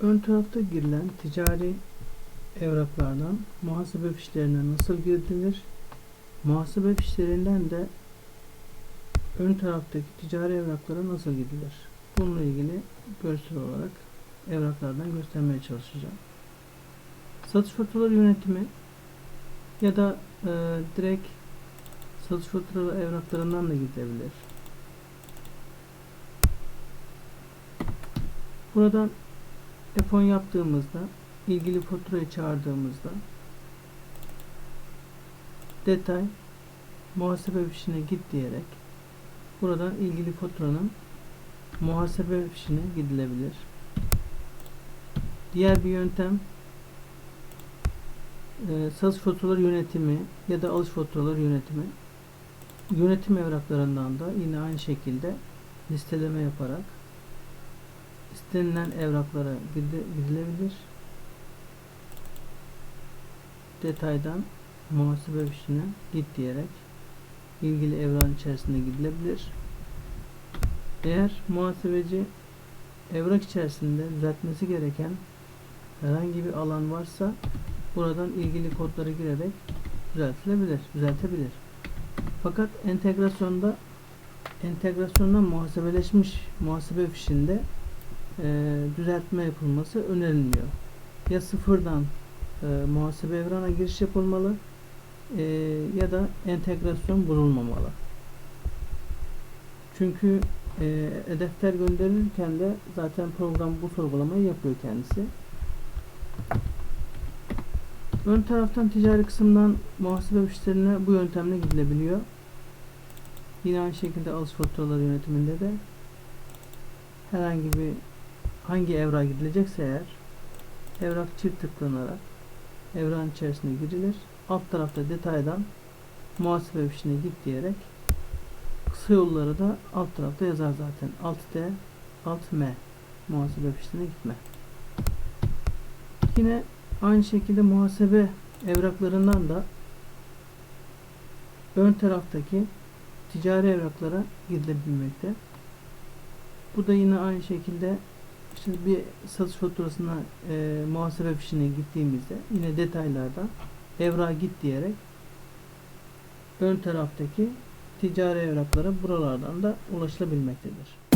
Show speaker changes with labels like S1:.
S1: Ön tarafta girilen ticari evraklardan muhasebe fişlerine nasıl girdilir? Muhasebe fişlerinden de ön taraftaki ticari evraklara nasıl gidilir? Bununla ilgili görsel olarak evraklardan göstermeye çalışacağım. Satış faturaları yönetimi ya da e, direkt satış faturaları evraklarından da gidebilir. Buradan F10 yaptığımızda ilgili faturayı çağırdığımızda detay muhasebe fişine git diyerek buradan ilgili faturanın muhasebe fişine gidilebilir. Diğer bir yöntem e, satış faturaları yönetimi ya da alış faturaları yönetimi yönetim evraklarından da yine aynı şekilde listeleme yaparak istenilen evraklara gidi- gidilebilir. Detaydan muhasebe fişine git diyerek ilgili evran içerisinde gidilebilir. Eğer muhasebeci evrak içerisinde düzeltmesi gereken herhangi bir alan varsa buradan ilgili kodları girerek düzeltilebilir, düzeltebilir. Fakat entegrasyonda entegrasyondan muhasebeleşmiş muhasebe fişinde e, düzeltme yapılması önerilmiyor. Ya sıfırdan e, muhasebe evrana giriş yapılmalı e, ya da entegrasyon bulunmamalı. Çünkü e, e-defter gönderilirken de zaten program bu sorgulamayı yapıyor kendisi. Ön taraftan ticari kısımdan muhasebe fişlerine bu yöntemle gidilebiliyor. Yine aynı şekilde alış faturaları yönetiminde de herhangi bir hangi evrak gidilecekse eğer evrak çift tıklanarak evran içerisine girilir. Alt tarafta detaydan muhasebe fişine git diyerek kısa yolları da alt tarafta yazar zaten. Alt D, alt M muhasebe fişine gitme. Yine aynı şekilde muhasebe evraklarından da ön taraftaki ticari evraklara gidilebilmekte. Bu da yine aynı şekilde işte bir satış faturasına e, muhasebe fişine gittiğimizde yine detaylarda evrağa git diyerek ön taraftaki ticari evraklara buralardan da ulaşılabilmektedir.